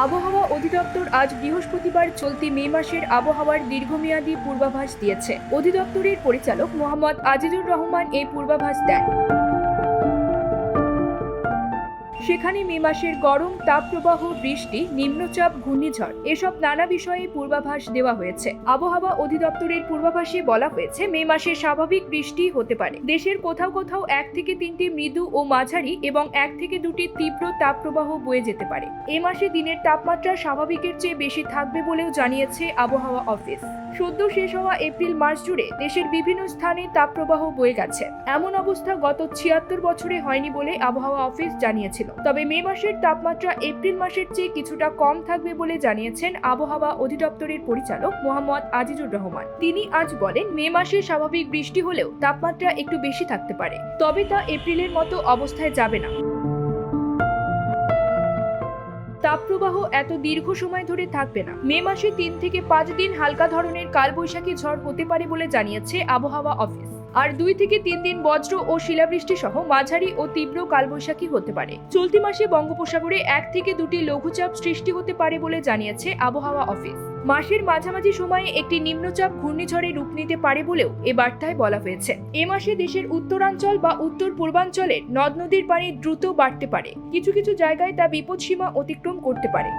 আবহাওয়া অধিদপ্তর আজ বৃহস্পতিবার চলতি মে মাসের আবহাওয়ার দীর্ঘমেয়াদী পূর্বাভাস দিয়েছে। অধিদপ্তরের পরিচালক মোহাম্মদ আজিজুর রহমান এই পূর্বাভাস দেন। সেখানে মে মাসের গরম তাপপ্রবাহ, বৃষ্টি, নিম্নচাপ, ঘূর্ণিঝড়, এসব নানা বিষয়ে পূর্বাভাস দেওয়া হয়েছে। আবহাওয়া অধিদপ্তরের পূর্বাভাসে বলা হয়েছে, মে মাসে স্বাভাবিক বৃষ্টি হতে পারে। দেশের কোথাও কোথাও এক থেকে তিনটি মৃদু ও মাঝারি এবং এক থেকে দুটি তীব্র তাপপ্রবাহ বয়ে যেতে পারে। এ মাসে দিনের তাপমাত্রা স্বাভাবিকের চেয়ে বেশি থাকবে বলেও জানিয়েছে আবহাওয়া অফিস। সদ্য শেষ হওয়া এপ্রিল মাস জুড়ে দেশের বিভিন্ন স্থানে তাপপ্রবাহ বয়ে গেছে। এমন অবস্থা গত ছিয়াত্তর বছরে হয়নি বলে আবহাওয়া অফিস জানিয়েছিল। তবে মে মাসের তাপমাত্রা এপ্রিল মাসের চেয়ে কিছুটা কম থাকবে বলে জানিয়েছেন আবহাওয়া অধিদপ্তরের পরিচালক মোহাম্মদ আজিজুর রহমান। তিনি আজ বলেন, মে মাসে স্বাভাবিক বৃষ্টি হলেও তাপমাত্রা একটু বেশি থাকতে পারে। তবে তা এপ্রিলের মতো অবস্থায় যাবে না। তাপপ্রবাহ এত দীর্ঘ সময় ধরে থাকবে না। মে মাসে তিন থেকে পাঁচ দিন হালকা ধরনের কালবৈশাখী ঝড় হতে পারে বলে জানিয়েছে আবহাওয়া অফিস। আর দুই থেকে তিন দিন বজ্র ও শিলাবৃষ্টি সহ মাঝারি ও তীব্র কালবৈশাখী হতে পারে। চলতি মাসে বঙ্গোপসাগরে এক থেকে দুটি লঘুচাপ সৃষ্টি হতে পারে বলে জানিয়েছে আবহাওয়া অফিস। মাসের মাঝামাঝি সময়ে একটি নিম্নচাপ ঘূর্ণিঝড়ে রূপ নিতে পারে বলেও এ বার্তায় বলা হয়েছে। এ মাসে দেশের উত্তরাঞ্চল বা উত্তর পূর্বাঞ্চলের নদ নদীর পানি দ্রুত বাড়তে পারে। কিছু কিছু জায়গায় তা বিপদসীমা অতিক্রম করতে পারে।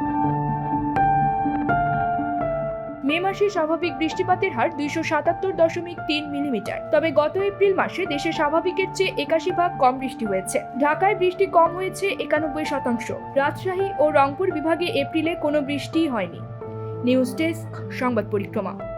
মে মাসে স্বাভাবিক বৃষ্টিপাতের হার দুইশো সাতাত্তর দশমিক তিন মিলিমিটার। তবে গত এপ্রিল মাসে দেশে স্বাভাবিকের চেয়ে একাশি ভাগ কম বৃষ্টি হয়েছে। ঢাকায় বৃষ্টি কম হয়েছে একানব্বই শতাংশ। রাজশাহী ও রংপুর বিভাগে এপ্রিলে কোনো বৃষ্টিই হয়নি। নিউজ ডেস্ক সংবাদ পরিক্রমা।